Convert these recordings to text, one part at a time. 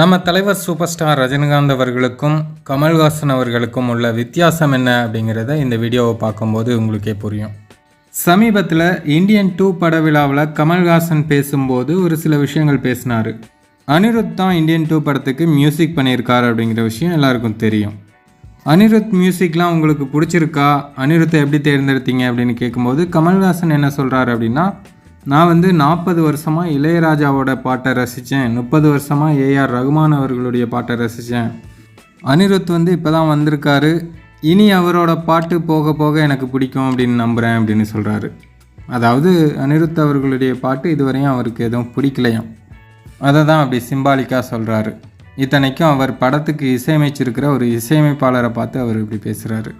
நம்ம தலைவர் super star Rajinikanth அவர்களுக்கும் கமல்ஹாசன் அவர்களுக்கும் உள்ள வித்தியாசம் என்ன அப்படிங்கிறத இந்த வீடியோவை பார்க்கும்போது உங்களுக்கே புரியும். சமீபத்தில் இந்தியன் டூ பட விழாவில் கமல்ஹாசன் பேசும்போது ஒரு சில விஷயங்கள் பேசினார். அனிருத் தான் இந்தியன் டூ படத்துக்கு மியூசிக் பண்ணியிருக்காரு அப்படிங்கிற விஷயம் எல்லாருக்கும் தெரியும். அனிருத் மியூசிக்லாம் உங்களுக்கு பிடிச்சிருக்கா? அனிருத்தை எப்படி தேர்ந்தெடுத்தீங்க அப்படின்னு கேட்கும்போது கமல்ஹாசன் என்ன சொல்கிறாரு அப்படின்னா நான் வந்து நாற்பது வருஷமாக இளையராஜாவோட பாட்டை ரசித்தேன் முப்பது வருஷமாக ஏஆர் ரகுமான் அவர்களுடைய பாட்டை ரசித்தேன் அனிருத் வந்து இப்போ தான் வந்திருக்காரு. இனி அவரோட பாட்டு போக போக எனக்கு பிடிக்கும் அப்படின்னு நம்புகிறேன் அப்படின்னு சொல்கிறாரு அதாவது அனிருத் அவர்களுடைய பாட்டு இதுவரையும் அவருக்கு எதுவும் பிடிக்கலையாம் அதை தான் அப்படி சிம்பாலிக்காக சொல்கிறாரு இத்தனைக்கும் அவர் படத்துக்கு இசையமைச்சிருக்கிற ஒரு இசையமைப்பாளரை பார்த்து அவர் இப்படி பேசுகிறாரு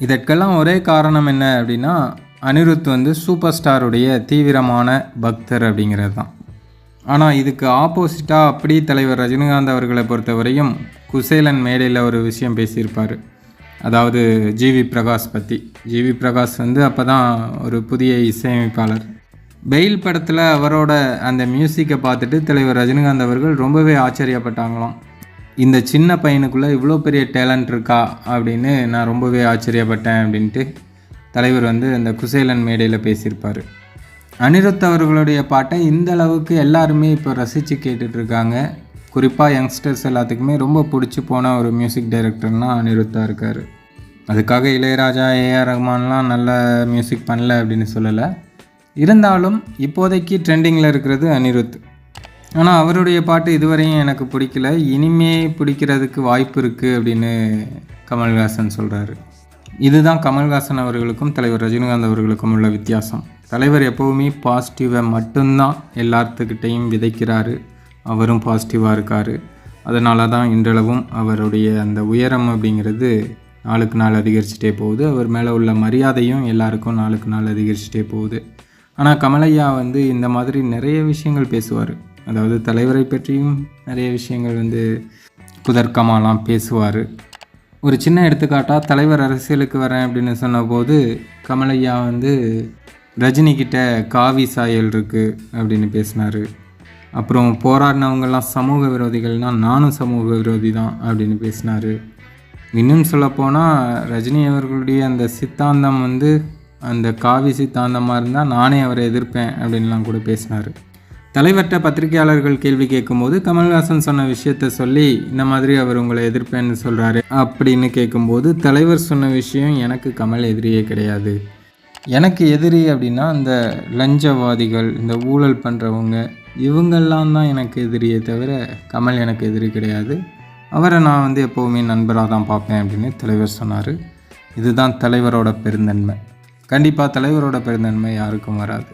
இதற்கெல்லாம் ஒரே காரணம் என்ன அப்படின்னா அனிருத் வந்து சூப்பர் ஸ்டாருடைய தீவிரமான பக்தர் அப்படிங்கிறது தான் ஆனால் இதுக்கு ஆப்போசிட்டாக அப்படி தலைவர் ரஜினிகாந்த் அவர்களை பொறுத்தவரையும் குசேலன் மேடையில் ஒரு விஷயம் பேசியிருப்பார். அதாவது ஜிவி பிரகாஷ் பற்றி ஜிவி பிரகாஷ் வந்து அப்போ தான் ஒரு புதிய இசையமைப்பாளர். பெயில் படத்தில் அவரோட அந்த மியூசிக்கை பார்த்துட்டு தலைவர் ரஜினிகாந்த் அவர்கள் ரொம்பவே ஆச்சரியப்பட்டாங்களாம். இந்த சின்ன பையனுக்குள்ளே இவ்வளோ பெரிய டேலண்ட் இருக்கா அப்படின்னு நான் ரொம்பவே ஆச்சரியப்பட்டேன் அப்படின்ட்டு தலைவர் வந்து அந்த குசேலன் மேடையில் பேசியிருப்பார். அனிருத் அவர்களுடைய பாட்டை இந்த அளவுக்கு எல்லாருமே இப்போ ரசித்து கேட்டுட்ருக்காங்க. குறிப்பாக யங்ஸ்டர்ஸ் எல்லாத்துக்குமே ரொம்ப பிடிச்சி போன ஒரு மியூசிக் டைரக்டர்னால் அனிருத்தாக இருக்கார். அதுக்காக இளையராஜா ஏஆர் ரஹ்மான்லாம் நல்ல மியூசிக் பண்ணல அப்படின்னு சொல்லலை. இருந்தாலும் இப்போதைக்கு ட்ரெண்டிங்கில் இருக்கிறது அனிருத். ஆனால் அவருடைய பாட்டு இதுவரையும் எனக்கு பிடிக்கல. இனிமே பிடிக்கிறதுக்கு வாய்ப்பு இருக்குது அப்படின்னு கமல்ஹாசன் சொல்கிறாரு இதுதான் கமல்ஹாசன் அவர்களுக்கும் தலைவர் ரஜினிகாந்த் அவர்களுக்கும் உள்ள வித்தியாசம். தலைவர் எப்போவுமே பாசிட்டிவை மட்டும்தான் எல்லாத்துக்கிட்டையும் விதைக்கிறாரு. அவரும் பாசிட்டிவாக இருக்கார். அதனால தான் இன்றளவும் அவருடைய அந்த உயரம் அப்படிங்கிறது நாளுக்கு நாள் அதிகரிச்சுட்டே போகுது. அவர் மேலே உள்ள மரியாதையும் எல்லாருக்கும் நாளுக்கு நாள் அதிகரிச்சுட்டே போகுது. ஆனால் கமலையா வந்து இந்த மாதிரி நிறைய விஷயங்கள் பேசுவார். அதாவது தலைவரை பற்றியும் நிறைய விஷயங்கள் வந்து குதர்க்கமாலாம் பேசுவார். ஒரு சின்ன எடுத்துக்காட்டாக தலைவர் அரசியலுக்கு வரேன் அப்படின்னு சொன்னபோது கமலையா வந்து ரஜினிக்கிட்ட காவி சாயல் இருக்குது அப்படின்னு பேசினார். அப்புறம் போராடினவங்கெல்லாம் சமூக விரோதிகள்னால் நானும் சமூக விரோதி தான் அப்படின்னு பேசினார். இன்னும் சொல்லப்போனால் ரஜினி அவர்களுடைய அந்த சித்தாந்தம் வந்து அந்த காவி சித்தாந்தமாக இருந்தால் நானே அவரை எதிர்ப்பேன் அப்படின்லாம் கூட பேசினார். தலைவர்கிட்ட பத்திரிகையாளர்கள் கேள்வி கேட்கும்போது கமல்ஹாசன் சொன்ன விஷயத்த சொல்லி இந்த மாதிரி அவர் உங்களை எதிர்ப்பேன்னு சொல்கிறாரு அப்படின்னு கேட்கும்போது தலைவர் சொன்ன விஷயம் எனக்கு கமல் எதிரியே கிடையாது. எனக்கு எதிரி அப்படின்னா இந்த லஞ்சவாதிகள் இந்த ஊழல் பண்ணுறவங்க இவங்கெல்லாம் தான் எனக்கு எதிரியே தவிர கமல் எனக்கு எதிரி கிடையாது. அவரை நான் வந்து எப்போவுமே நண்பராக தான் பார்ப்பேன் அப்படின்னு தலைவர் சொன்னார். இதுதான் தலைவரோட பெருந்தன்மை. கண்டிப்பாக தலைவரோட பெருந்தன்மை யாருக்கும் வராது.